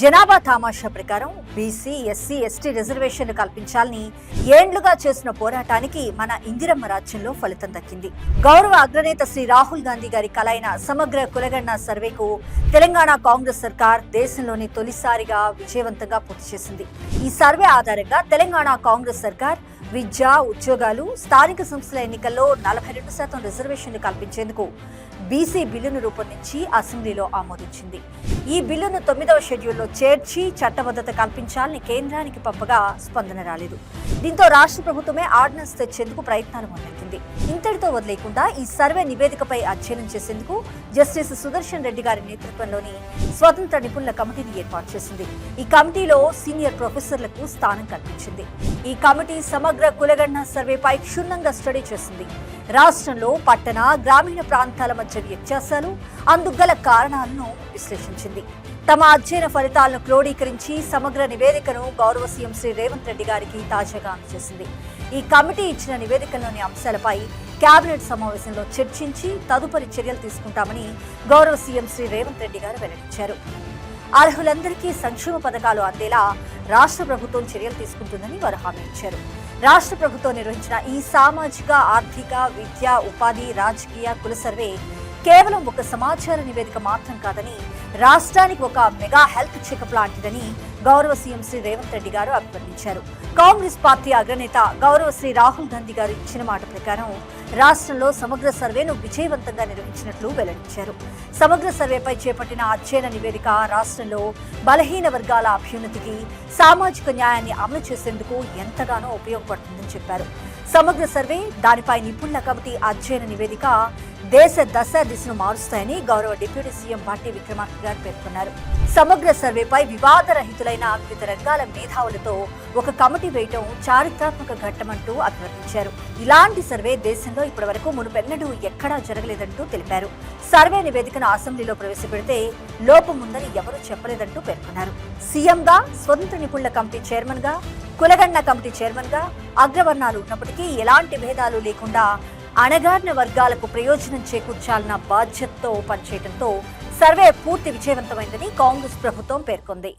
జనాభా తామాషా ప్రకారం BC SC ST రిజర్వేషన్లు కల్పించాలని ఏండ్లుగా చేసిన పోరాటానికి మన ఇందిరమ్మ రాజ్యంలో ఫలితం దక్కింది. గౌరవ అగ్రనేత శ్రీ రాహుల్ గాంధీ గారి కలైన సమగ్ర కులగణన సర్వేకు తెలంగాణ కాంగ్రెస్ సర్కార్ దేశంలోని తొలిసారిగా విజయవంతంగా పూర్తి చేసింది. ఈ సర్వే ఆధారంగా తెలంగాణ కాంగ్రెస్ సర్కార్ విద్య ఉద్యోగాలు స్థానిక సంస్థల ఎన్నికల్లో నలభై రెండు శాతం రిజర్వేషన్లు కల్పించేందుకు బీసీ బిల్లును రూపొందించి అసెంబ్లీలో ఆమోదించింది. ఈ బిల్లును తొమ్మిదవ షెడ్యూల్లో చేర్చి చట్టబద్ధత కల్పించాలని కేంద్రానికి పంపగా స్పందన రాలేదు. దీంతో రాష్ట్ర ప్రభుత్వమే ఆర్డినెన్స్ తెచ్చేందుకు ప్రయత్నాలు మొదలెట్టింది. వదిలేకుండా ఈ సర్వే నివేదికపై అధ్యయనం చేసేందుకు జస్టిస్ సుదర్శన్ రెడ్డి గారి నేతృత్వంలోని స్వతంత్ర నిపుణుల కమిటీని ఏర్పాటు చేసింది. ఈ కమిటీలో సీనియర్ ప్రొఫెసర్లకు స్థానం కల్పించింది. ఈ కమిటీ సమగ్ర కులగణన సర్వేపై క్షుణ్ణంగా స్టడీ చేసింది. రాష్ట్రంలో పట్టణ గ్రామీణ ప్రాంతాల మధ్య వ్యత్యాసాలు అందుగల కారణాలను విశ్లేషించింది. తమ అధ్యయన ఫలితాలను క్రోడీకరించి సమగ్ర నివేదికను గౌరవ సీఎం శ్రీ రేవంత్ రెడ్డి గారికి తాజాగా అందజేసింది. ఈ కమిటీ ఇచ్చిన నివేదికలోని అంశాలపై కేబినెట్ సమావేశంలో చర్చించి తదుపరి చర్యలు తీసుకుంటామని గౌరవ సీఎం శ్రీ రేవంత్ రెడ్డి గారు వెల్లడించారు. అర్హులందరికీ సంక్షేమ పథకాలు అందేలా రాష్ట్ర ప్రభుత్వం చర్యలు తీసుకుంటుందని వారు హామీ ఇచ్చారు. రాష్ట్ర ప్రభుత్వం నిర్వహించిన ఈ సామాజిక ఆర్థిక విద్య ఉపాధి రాజకీయ కుల సర్వే కేవలం ఒక సమాచార నివేదిక మాత్రం కాదని రాష్ట్రానికి ఒక మెగా హెల్త్ చెకప్ లాంటిదని గౌరవ సీఎం శ్రీ రేవంత్ రెడ్డి గారు అభివర్ణించారు. కాంగ్రెస్ పార్టీ అగ్రనేత గౌరవ శ్రీ రాహుల్ గాంధీ గారు ఇచ్చిన మాట ప్రకారం రాష్ట్రంలో సమగ్ర సర్వేను విజయవంతంగా నిర్వహించినట్లు వెల్లడించారు. సమగ్ర సర్వేపై చేపట్టిన అధ్యయన నివేదిక రాష్ట్రంలో బలహీన వర్గాల అభ్యున్నతికి సామాజిక న్యాయాన్ని అమలు చేసేందుకు ఎంతగానో ఉపయోగపడుతుందని చెప్పారు. సమగ్ర సర్వే దానిపై నిపుణుల కమిటీ అధ్యయన నివేదిక దేశ దశ దిశను మారుస్తాయని గౌరవ డిప్యూటీ సీఎం భట్టి విక్రమార్క గారు పేర్కొన్నారు. సమగ్ర సర్వేపై వివాదరహితులైన వివిధ రంగాల మేధావులతో ఒక కమిటీ వేయటం చారిత్రాత్మక ఘట్టమంటూ అభివర్ణించారు. ఇలాంటి సర్వే దేశంలో ఇప్పటివరకు మునుపెన్నడూ ఎక్కడా జరగలేదంటూ తెలిపారు. సర్వే నివేదికను అసెంబ్లీలో ప్రవేశపెడితే లోపముందని ఎవరూ చెప్పలేదంటూ పేర్కొన్నారు. సీఎంగా స్వతంత్ర నిపుణుల కమిటీ చైర్మన్ గా కమిటీ చైర్మన్గా అగ్రవర్ణాలు ఉన్నప్పటికీ ఎలాంటి భేదాలు లేకుండా అణగారిన వర్గాలకు ప్రయోజనం చేకూర్చాలన్న బాధ్యతతో పనిచేయడంతో సర్వే పూర్తి విజయవంతమైందని కాంగ్రెస్ ప్రభుత్వం పేర్కొంది.